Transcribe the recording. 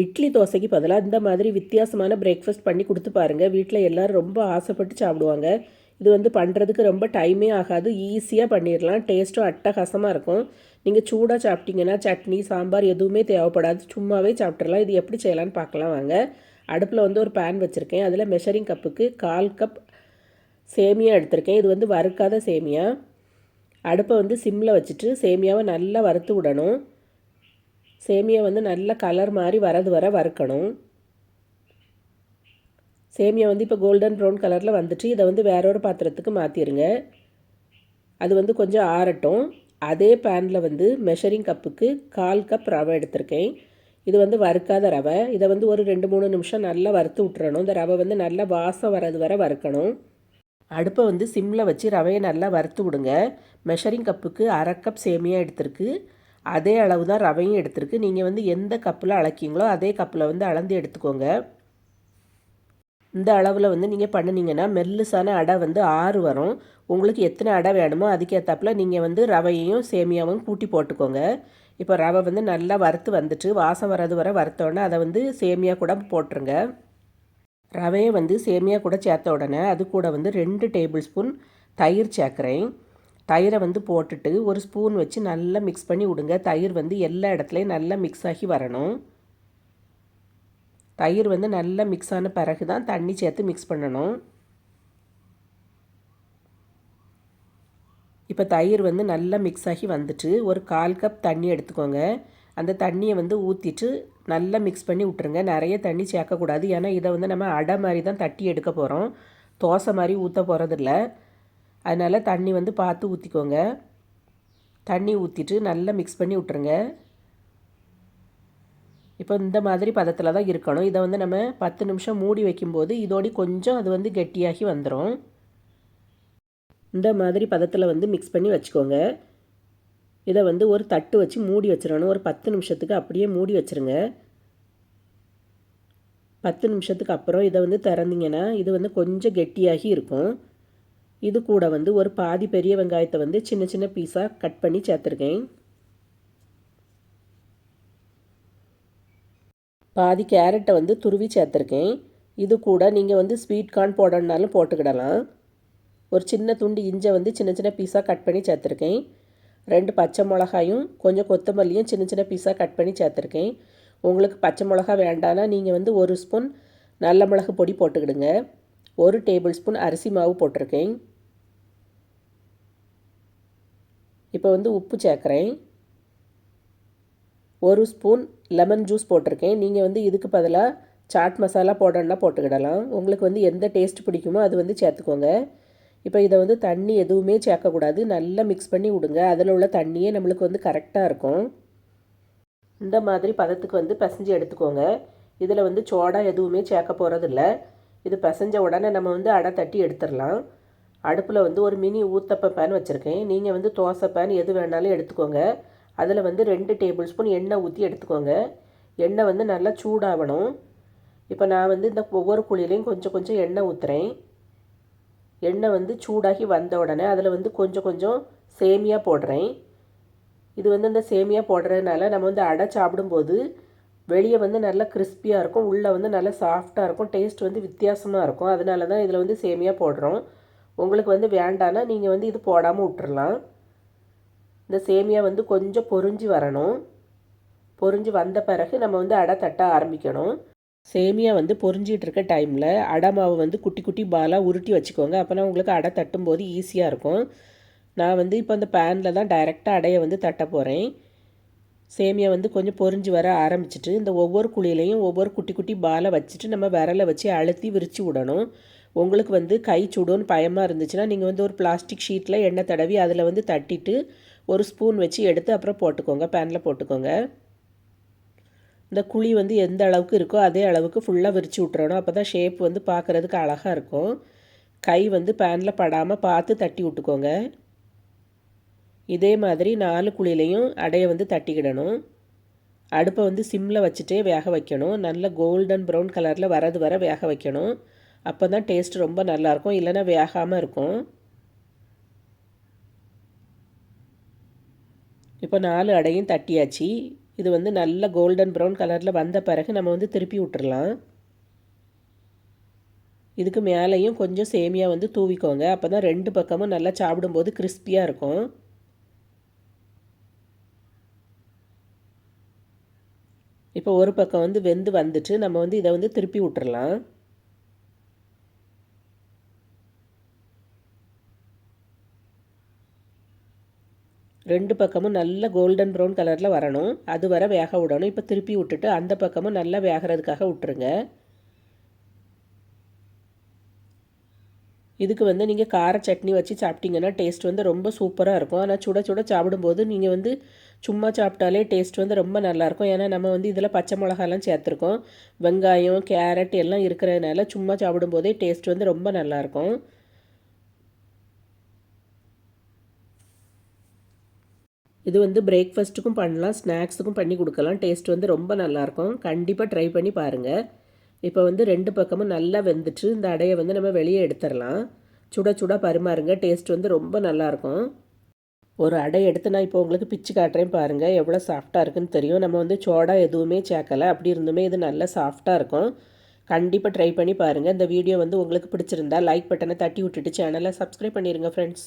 இட்லி தோசைக்கு பதிலாக இந்த மாதிரி வித்தியாசமான பிரேக்ஃபாஸ்ட் பண்ணி கொடுத்து பாருங்கள் வீட்டில் எல்லோரும் ரொம்ப ஆசைப்பட்டு சாப்பிடுவாங்க. இது வந்து பண்ணுறதுக்கு ரொம்ப டைமே ஆகாது. ஈஸியாக பண்ணிடலாம் டேஸ்ட்டும் அட்டகாசமாக இருக்கும். நீங்கள் சூடாக சாப்பிட்டீங்கன்னா சட்னி சாம்பார் எதுவுமே தேவைப்படாது. சும்மாவே சாப்பிட்றலாம் இது எப்படி செய்யலான்னு பார்க்கலாம் வாங்க. அடுப்பில் வந்து ஒரு பேன் வச்சுருக்கேன். அதில் மெஷரிங் கப்புக்கு கால் கப் சேமியா எடுத்திருக்கேன். இது வந்து வறுக்காத சேமியா. அடுப்பை வந்து சிம்மில் வச்சுட்டு சேமியாவை நல்லா வறுத்து விடணும். சேமியா வந்து நல்ல கலர் மாதிரி வரது வர வறுக்கணும். சேமியா வந்து இப்போ கோல்டன் ப்ரௌன் கலரில் வந்துட்டு இதை வந்து வேற ஒரு பாத்திரத்துக்கு மாற்றிடுங்க அது வந்து கொஞ்சம் ஆறட்டும். அதே பேனில் வந்து மெஷரிங் கப்புக்கு கால் கப் ரவை எடுத்திருக்கேன். இது வந்து வறுக்காத ரவை. இதை வந்து ஒரு ரெண்டு மூணு நிமிஷம் நல்லா வறுத்து விட்டுறணும். இந்த ரவை வந்து நல்லா வாசம் வரது வர வறுக்கணும். அடுப்பை வந்து சிம்மில் வச்சு ரவையை நல்லா வறுத்து விடுங்க. மெஷரிங் கப்புக்கு அரை கப் சேமியா எடுத்திருக்கு. அதே அளவு தான் ரவையும் எடுத்திருக்கு. நீங்கள் வந்து எந்த கப்பில் அளக்கிங்களோ அதே கப்பில் வந்து அளந்து எடுத்துக்கோங்க. இந்த அளவில் வந்து நீங்கள் பண்ணினீங்கன்னா மெல்லுசான அடை வந்து ஆறு வரும். உங்களுக்கு எத்தனை அடை வேணுமோ அதுக்கேற்றாப்புல நீங்கள் வந்து ரவையையும் சேமியாவும் கூட்டி போட்டுக்கோங்க. இப்போ ரவை வந்து நல்லா வறுத்து வந்துட்டு வாசம் வர்றது வர வறுத்தோடனே அதை வந்து சேமியா கூட போட்டுருங்க. ரவையை வந்து சேமியா கூட சேர்த்த உடனே அது கூட வந்து ரெண்டு டேபிள் ஸ்பூன் தயிர் சேர்க்குறேன். தயிரை வந்து போட்டுட்டு ஒரு ஸ்பூன் வச்சு நல்லா மிக்ஸ் பண்ணி விடுங்க. தயிர் வந்து எல்லா இடத்துலையும் நல்லா மிக்ஸ் ஆகி வரணும். தயிர் வந்து நல்லா மிக்ஸ் ஆன பிறகு தான் தண்ணி சேர்த்து மிக்ஸ் பண்ணணும். இப்போ தயிர் வந்து நல்லா மிக்ஸ் ஆகி வந்துட்டு ஒரு கால் கப் தண்ணி எடுத்துக்கோங்க. அந்த தண்ணியை வந்து ஊற்றிட்டு நல்லா மிக்ஸ் பண்ணி விட்டுருங்க. நிறைய தண்ணி சேர்க்கக்கூடாது. ஏன்னா இதை வந்து நம்ம அடை மாதிரி தான் தட்டி எடுக்க போகிறோம் தோசை மாதிரி ஊற்ற போகிறதில்ல அதனால் தண்ணி வந்து பார்த்து ஊற்றிக்கோங்க தண்ணி ஊற்றிட்டு நல்லா மிக்ஸ் பண்ணி விட்ருங்க இப்போ இந்த மாதிரி பதத்தில் தான் இருக்கணும். இதை வந்து நம்ம பத்து நிமிஷம் மூடி வைக்கும்போது இதோடி கொஞ்சம் அது வந்து கெட்டியாகி வந்துடும் இந்த மாதிரி பதத்தில் வந்து மிக்ஸ் பண்ணி வச்சுக்கோங்க. இதை வந்து ஒரு தட்டு வச்சு மூடி வச்சிடணும். ஒரு பத்து நிமிஷத்துக்கு அப்படியே மூடி வச்சுருங்க. பத்து நிமிஷத்துக்கு அப்புறம் இதை வந்து திறந்தீங்கன்னா இது வந்து கொஞ்சம் கெட்டியாகி இருக்கும். இது கூட வந்து ஒரு பாதி பெரிய வெங்காயத்தை வந்து சின்ன சின்ன பீஸாக கட் பண்ணி சேர்த்துருக்கேன். பாதி கேரட்டை வந்து துருவி சேர்த்துருக்கேன். இது கூட நீங்கள் வந்து ஸ்வீட் கார்ன் போடணுனாலும் போட்டுக்கிடலாம். ஒரு சின்ன துண்டு இஞ்சை வந்து சின்ன சின்ன பீஸாக கட் பண்ணி சேர்த்துருக்கேன். ரெண்டு பச்சை மிளகாயும் கொஞ்சம் கொத்தமல்லியும் சின்ன சின்ன பீஸாக கட் பண்ணி சேர்த்துருக்கேன். உங்களுக்கு பச்சை மிளகா வேண்டானா நீங்கள் வந்து ஒரு ஸ்பூன் நல்ல மிளகு பொடி போட்டுக்கிடுங்க. ஒரு டேபிள் ஸ்பூன் அரிசி மாவு போட்டிருக்கேன். இப்போ வந்து உப்பு சேர்க்குறேன். ஒரு ஸ்பூன் லெமன் ஜூஸ் போட்டிருக்கேன். நீங்கள் வந்து இதுக்கு பதிலாக சாட் மசாலா போடணுன்னா போட்டுக்கிடலாம். உங்களுக்கு வந்து எந்த டேஸ்ட் பிடிக்குமோ அது வந்து சேர்த்துக்கோங்க. இப்போ இதை வந்து தண்ணி எதுவுமே சேர்க்கக்கூடாது. நல்லா மிக்ஸ் பண்ணி விடுங்க. அதில் உள்ள தண்ணியே நம்மளுக்கு வந்து கரெக்டாக இருக்கும். இந்த மாதிரி பதத்துக்கு வந்து பிசைஞ்சு எடுத்துக்கோங்க. இதில் வந்து சோடா எதுவுமே சேர்க்க போகிறதில்ல இது பிசைஞ்ச உடனே நம்ம வந்து அடை தட்டி எடுத்துடலாம். அடுப்பில் வந்து ஒரு மினி ஊத்தப்ப பேன் வச்சுருக்கேன். நீங்கள் வந்து தோசை பேன் எது வேணாலும் எடுத்துக்கோங்க. அதில் வந்து ரெண்டு டேபிள் ஸ்பூன் எண்ணெய் ஊற்றி எடுத்துக்கோங்க. எண்ணெய் வந்து நல்லா சூடாகணும் இப்போ நான் வந்து இந்த ஒவ்வொரு குழியிலையும் கொஞ்சம் கொஞ்சம் எண்ணெய் ஊற்றுறேன் எண்ணெய் வந்து சூடாகி வந்த உடனே அதில் வந்து கொஞ்சம் கொஞ்சம் சேமியா போடுறேன். இது வந்து இந்த சேமியா போடுறதுனால நம்ம வந்து அடை சாப்பிடும்போது வெளியே வந்து நல்லா கிறிஸ்பியாக இருக்கும். உள்ளே வந்து நல்லா சாஃப்டாக இருக்கும். டேஸ்ட் வந்து வித்தியாசமாக இருக்கும். அதனால தான் இதில் வந்து சேமியா போடுறோம். உங்களுக்கு வந்து வேண்டானா நீங்கள் வந்து இது போடாமல் விட்டுறலாம். இந்த சேமியா வந்து கொஞ்சம் பொறிஞ்சு வரணும். பொறிஞ்சு வந்த பிறகு நம்ம வந்து அடை தட்ட ஆரம்பிக்கணும். சேமியா வந்து பொறிஞ்சிட்டு இருக்க டைமில் அடை மாவு வந்து குட்டி குட்டி பாலாக உருட்டி வச்சுக்கோங்க. அப்போனா உங்களுக்கு அடை தட்டும்போது ஈஸியாக இருக்கும். நான் வந்து இப்போ அந்த பேனில் தான் டைரெக்டாக அடையை வந்து தட்ட போகிறேன் சேமியா வந்து கொஞ்சம் பொறிஞ்சு வர ஆரம்பிச்சிட்டு இந்த ஒவ்வொரு குழியிலையும் ஒவ்வொரு குட்டி குட்டி பாலை வச்சுட்டு நம்ம விரலை வச்சு அழுத்தி விரித்து விடணும். உங்களுக்கு வந்து கை சுடுன்னு பயமாக இருந்துச்சுன்னா நீங்கள் வந்து ஒரு பிளாஸ்டிக் ஷீட்டில் எண்ணெய் தடவி அதில் வந்து தட்டிட்டு ஒரு ஸ்பூன் வச்சு எடுத்து அப்புறம் போட்டுக்கோங்க பேனில் போட்டுக்கோங்க. இந்த குழி வந்து எந்த அளவுக்கு இருக்கோ அதே அளவுக்கு ஃபுல்லாக விரித்து விட்டுறணும். அப்போ தான் ஷேப் வந்து பார்க்குறதுக்கு அழகாக இருக்கும். கை வந்து பேனில் படாமல் பார்த்து தட்டி விட்டுக்கோங்க. இதே மாதிரி நாலு குழிலையும் அடையை வந்து தட்டிக்கிடணும். அடுப்பை வந்து சிம்மில் வச்சுட்டே வேக வைக்கணும். நல்ல கோல்டன் ப்ரௌன் கலரில் வரது வர வேக வைக்கணும். அப்போ தான் டேஸ்ட் ரொம்ப நல்லாயிருக்கும். இல்லைன்னா வேகாமல் இருக்கும். இப்போ நாலு அடையும் தட்டியாச்சு. இது வந்து நல்ல கோல்டன் ப்ரௌன் கலரில் வந்த பிறகு நம்ம வந்து திருப்பி விட்டுறலாம். இதுக்கு மேலேயும் கொஞ்சம் சேமியா வந்து தூவிக்கோங்க. அப்போ தான் ரெண்டு பக்கமும் நல்லா சாப்பிடும்போது கிறிஸ்பியாக இருக்கும். இப்போ ஒரு பக்கம் வந்து வெந்து வந்துட்டு நம்ம வந்து இதை வந்து திருப்பி விட்டுறலாம். ரெண்டு பக்கமும் நல்ல கோல்டன் ப்ரௌன் கலரில் வரணும். அது வர வேக விடணும். இப்போ திருப்பி விட்டுட்டு அந்த பக்கமும் நல்லா வேகிறதுக்காக விட்டுருங்க. இதுக்கு வந்து நீங்கள் கார சட்னி வச்சு சாப்பிட்டீங்கன்னா டேஸ்ட் வந்து ரொம்ப சூப்பராக இருக்கும். ஆனால் சுட சுட சாப்பிடும்போது நீங்கள் வந்து சும்மா சாப்பிட்டாலே டேஸ்ட் வந்து ரொம்ப நல்லாயிருக்கும் ஏன்னா நம்ம வந்து இதில் பச்சை மிளகாலாம் சேர்த்துருக்கோம். வெங்காயம் கேரட் எல்லாம் இருக்கிறதுனால சும்மா சாப்பிடும்போதே டேஸ்ட் வந்து ரொம்ப நல்லாயிருக்கும் இது வந்து பிரேக்ஃபாஸ்ட்டுக்கும் பண்ணலாம் ஸ்நாக்ஸுக்கும் பண்ணி கொடுக்கலாம். டேஸ்ட் வந்து ரொம்ப நல்லாயிருக்கும். கண்டிப்பாக ட்ரை பண்ணி பாருங்கள் இப்போ வந்து ரெண்டு பக்கமும் நல்லா வெந்துட்டு இந்த அடையை வந்து நம்ம வெளியே எடுத்துடலாம். சுட சுட பரிமாறுங்க. டேஸ்ட் வந்து ரொம்ப நல்லாயிருக்கும். ஒரு அடை எடுத்து நான் இப்போ உங்களுக்கு பிச்சு காட்டுறேன் பாருங்கள் எவ்வளோ சாஃப்டாக இருக்குன்னு தெரியும். நம்ம வந்து சோடா எதுவுமே சேர்க்கலை. அப்படி இருந்துமே இது நல்லா சாஃப்டாக இருக்கும். கண்டிப்பாக ட்ரை பண்ணி பாருங்கள் இந்த வீடியோ வந்து உங்களுக்கு பிடிச்சிருந்தா லைக் பட்டனை தட்டி விட்டுட்டு சேனலை சப்ஸ்கிரைப் பண்ணிடுங்க ஃப்ரெண்ட்ஸ்